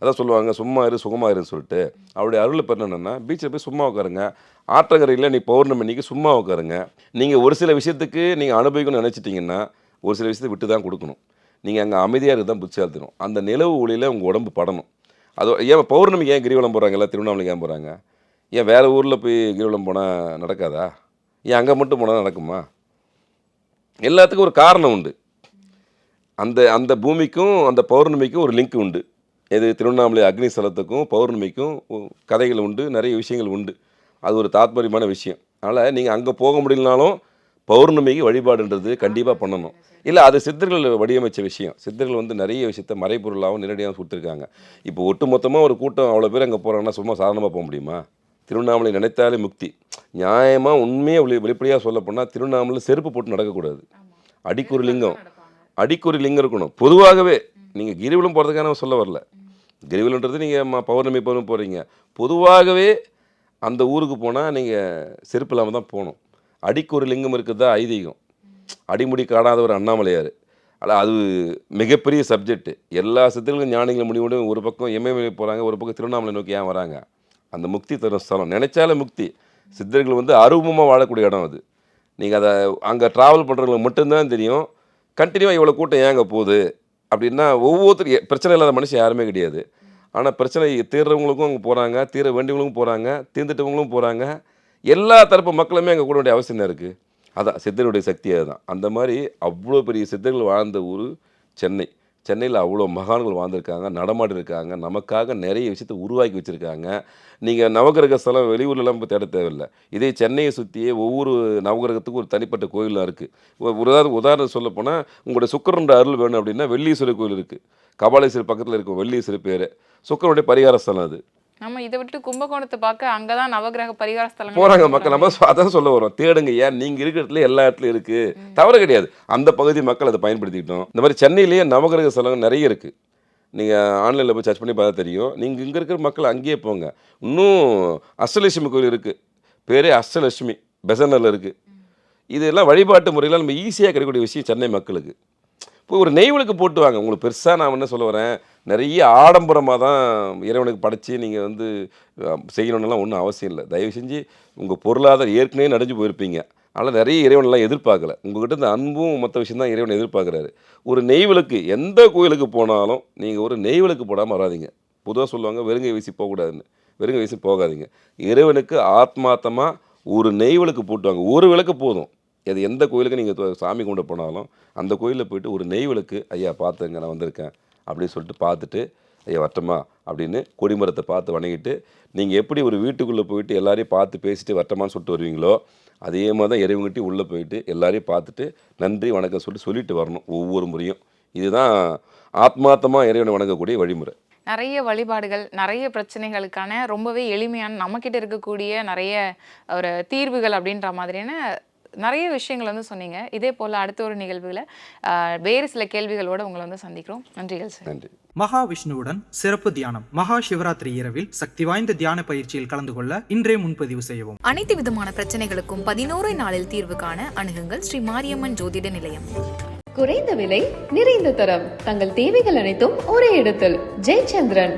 அதான் சொல்லுவாங்க சும்மா இரு சுகமா இருன்னு சொல்லிட்டு. அவருடைய அருளை பெறணுன்னா பீச்சில் போய் சும்மா உட்காருங்க ஆற்றங்கரையில் நீ பௌர்ணமி அன்னைக்கு சும்மா உட்காருங்க நீங்கள் ஒரு சில விஷயத்துக்கு நீங்கள் அனுபவிக்கணும்னு நினச்சிட்டிங்கன்னா ஒரு சில விஷயத்தை விட்டு தான் கொடுக்கணும். நீங்கள் அங்கே அமைதியாக இருக்க தான் புத்திசாலித்தணும் அந்த நிலவு ஒளியில் உங்கள் உடம்பு படணும். அது ஏன் பௌர்ணமிக்கு ஏன் கிரிவலம் போகிறாங்கல்ல திருவண்ணாமலை திருவண்ணாமலைக்கு ஏன் போகிறாங்க ஏன் வேறு ஊரில் போய் கிரிவலம் போனால் நடக்காதா? ஏன் அங்கே மட்டும் போனால் நடக்குமா? எல்லாத்துக்கும் ஒரு காரணம் உண்டு. அந்த அந்த பூமிக்கும் அந்த பௌர்ணமிக்கும் ஒரு லிங்க் உண்டு. இது திருவண்ணாமலை அக்னி ஸ்தலத்துக்கும் பௌர்ணமிக்கும் கதைகள் உண்டு நிறைய விஷயங்கள் உண்டு. அது ஒரு தாத்பரியமான விஷயம். அதனால் நீங்கள் அங்கே போக முடியலனாலும் பௌர்ணமிக்கு வழிபாடுன்றது கண்டிப்பாக பண்ணணும். இல்லை அது சித்தர்கள் வடிவமைச்ச விஷயம். சித்தர்கள் வந்து நிறைய விஷயத்த மறைப்பொருளாகவும் நேரடியாகவும் கொடுத்துருக்காங்க. இப்போ ஒட்டு மொத்தமாக ஒரு கூட்டம் அவ்வளோ பேர் அங்கே போகிறாங்கன்னா சும்மா சாதாரணமாக போக முடியுமா? திருவண்ணாமலை நினைத்தாலே முக்தி. நியாயமாக உண்மையாக வெளி வெளிப்படையாக சொல்லப்போனால் திருவண்ணாமலை செருப்பு போட்டு நடக்கக்கூடாது. அடிக்குறி லிங்கம். அடிக்குறி லிங்கம் இருக்கணும். பொதுவாகவே நீங்கள் கிரிவலம் போகிறதுக்கான சொல்ல வரல. கிரிவலன்றது நீங்கள் பௌர்ணமி பௌர்ணமி போகிறீங்க பொதுவாகவே அந்த ஊருக்கு போனால் நீங்கள் செருப்பு இல்லாமல் தான் போகணும். அடிக்குறி லிங்கம் இருக்குதா? ஐதீகம். அடிமுடி காணாதவர் அண்ணாமலையார். ஆனால் அது மிகப்பெரிய சப்ஜெக்ட் எல்லா சித்தர்களும் ஞானிகள் முடிவோடு ஒரு பக்கம் இமயமலை போகிறாங்க ஒரு பக்கம் திருவண்ணாமலை நோக்கி ஏன் வராங்க? அந்த முக்தி தரும் ஸ்தலம். நினைச்சாலே முக்தி. சித்தர்கள் வந்து அருவமாக வாழக்கூடிய இடம் அது. நீங்கள் அதை அங்கே ட்ராவல் பண்ணுறவங்களுக்கு மட்டும்தான் தெரியும். கண்டினியூவாக இவ்வளோ கூட்டம் ஏங்க போகுது? அப்படின்னா ஒவ்வொருத்தர் பிரச்சனை இல்லாத மனுஷன் யாருமே கிடையாது. ஆனால் பிரச்சனை தீர்றவங்களுக்கும் அங்கே போகிறாங்க தீர வேண்டியவங்களுக்கும் போகிறாங்க தீர்ந்துட்டவங்களும் போகிறாங்க எல்லா தரப்பு மக்களுமே அங்கே கூட வேண்டிய அவசியம் இருக்குது அதான் சித்தருடைய சக்தி அதுதான். அந்த மாதிரி அவ்வளோ பெரிய சித்தர்கள் வாழ்ந்த ஊர் சென்னை. சென்னையில் அவ்வளோ மகான்கள் வாழ்ந்திருக்காங்க நடமாடி இருக்காங்க நமக்காக நிறைய விஷயத்தை உருவாக்கி வச்சுருக்காங்க. நீங்கள் நவகிரக ஸ்தலம் வெளியூர்லாம் இப்போ தேட தேவையில்லை. இதே சென்னையை சுற்றியே ஒவ்வொரு நவகிரகத்துக்கும் ஒரு தனிப்பட்ட கோயிலாக இருக்குது ஒரு உதாரணம் உதாரணம் சொல்லப்போனால் உங்களுடைய சுக்கரனுடைய அருள் வேணும் அப்படின்னா வெள்ளீஸ்வரர் கோயில் இருக்குது கபாலீஸ்வரர் பக்கத்தில் இருக்கும் வெள்ளீஸ்வரர் பேர். சுக்கரனுடைய பரிகார ஸ்தலம் அது. நம்ம இதை விட்டு கும்பகோணத்தை பார்க்க அங்கதான் நவகிரக பரிகார ஸ்தலங்கள் போகிறாங்க மக்கள். நம்ம அதான் சொல்ல வரோம். தேடுங்க. ஏன்? நீங்கள் இருக்கிற இடத்துல எல்லா இடத்துலையும் இருக்குது தவறு கிடையாது. அந்த பகுதி மக்கள் அதை பயன்படுத்திக்கிட்டோம். இந்த மாதிரி சென்னையிலேயே நவகிரக ஸ்தலங்கள் நிறைய இருக்குது நீங்கள் ஆன்லைனில் போய் சர்ச் பண்ணி பார்த்தா தெரியும். நீங்கள் இங்கே இருக்கிற மக்கள் அங்கேயே போங்க. இன்னும் அஷ்டலட்சுமி கோயில் இருக்குது பேரே அஷ்டலட்சுமி. பெசனரில் இருக்குது இதெல்லாம் வழிபாட்டு முறையில் நம்ம ஈஸியாக கிடைக்கக்கூடிய விஷயம் சென்னை மக்களுக்கு. இப்போ ஒரு நெய்வலுக்கு போட்டு வாங்க. உங்களுக்கு பெருசாக நான் என்ன சொல்ல வரேன்? நிறைய ஆடம்பரமாக தான் இறைவனுக்கு படைச்சி நீங்கள் வந்து அஹ், ஒன்றும் அவசியம் இல்லை. தயவு செஞ்சு உங்கள் பொருளாதாரம் ஏற்கனவே நடைஞ்சு போயிருப்பீங்க. அதனால் நிறைய இறைவனெல்லாம் எதிர்பார்க்கல. உங்கள்கிட்ட இந்த அன்பும் மற்ற விஷயம் தான் இறைவன் எதிர்பார்க்குறாரு. ஒரு நெய்விளக்கு எந்த கோயிலுக்கு போனாலும் நீங்கள் ஒரு நெய்விளக்கு போடாமல் வராதீங்க. பொதுவாக சொல்லுவாங்க வெறுங்கை வீசி போகக்கூடாதுன்னு. வெறுங்கை வீசி போகாதீங்க. இறைவனுக்கு ஆத்மார்த்தமாக ஒரு நெய்விளக்கு போட்டுவாங்க. ஒரு விளக்கு போதும். அது எந்த கோயிலுக்கு நீங்கள் சாமி கொண்டு போனாலும் அந்த கோயிலில் போயிட்டு ஒரு நெய்விளக்கு ஐயா பார்த்துங்க நான் வந்திருக்கேன். அப்படின்னு சொல்லிட்டு பார்த்துட்டு ஐயா வட்டமா அப்படின்னு கொடிமரத்தை பார்த்து வணங்கிட்டு நீங்கள் எப்படி ஒரு வீட்டுக்குள்ளே போயிட்டு எல்லாரையும் பார்த்து பேசிட்டு வட்டமான்னு சொல்லிட்டு வருவீங்களோ அதே மாதிரி தான் இறைவங்கிட்டி உள்ளே போயிட்டு எல்லாரையும் பார்த்துட்டு நன்றி வணக்கம் சொல்லிட்டு சொல்லிட்டு வரணும் ஒவ்வொரு முறையும். இதுதான் ஆத்மார்த்தமாக இறைவனை வணங்கக்கூடிய வழிமுறை. நிறைய வழிபாடுகள் நிறைய பிரச்சனைகளுக்கான ரொம்பவே எளிமையான நம்மக்கிட்ட இருக்கக்கூடிய நிறைய ஒரு தீர்வுகள் அப்படின்ற மாதிரியான நிறைய விஷயங்கள் வந்து சொன்னீங்க. இதே போல் அடுத்த ஒரு நிகழ்வுகளை வேறு சில கேள்விகளோடு உங்களை வந்து சந்திக்கிறோம். நன்றிகள் சார். நன்றி. மகாவிஷ்ணுவுடன் சிறப்பு தியானம் மகா சிவராத்திரி இரவில் சக்தி வாய்ந்த தியான பயிற்சியில் கலந்து கொள்ள இன்றே முன்பதிவு செய்யவும். அனைத்து விதமான பிரச்சனைகளுக்கும் பதினோரு நாளில் தீர்வு காண அணுகுங்கள் ஸ்ரீ மாரியம்மன் ஜோதிட நிலையம். குறைந்த விலை நிறைந்த தரம். தங்கள் தேவைகள் அனைத்தும் ஒரே இடத்தில். ஜெயச்சந்திரன்.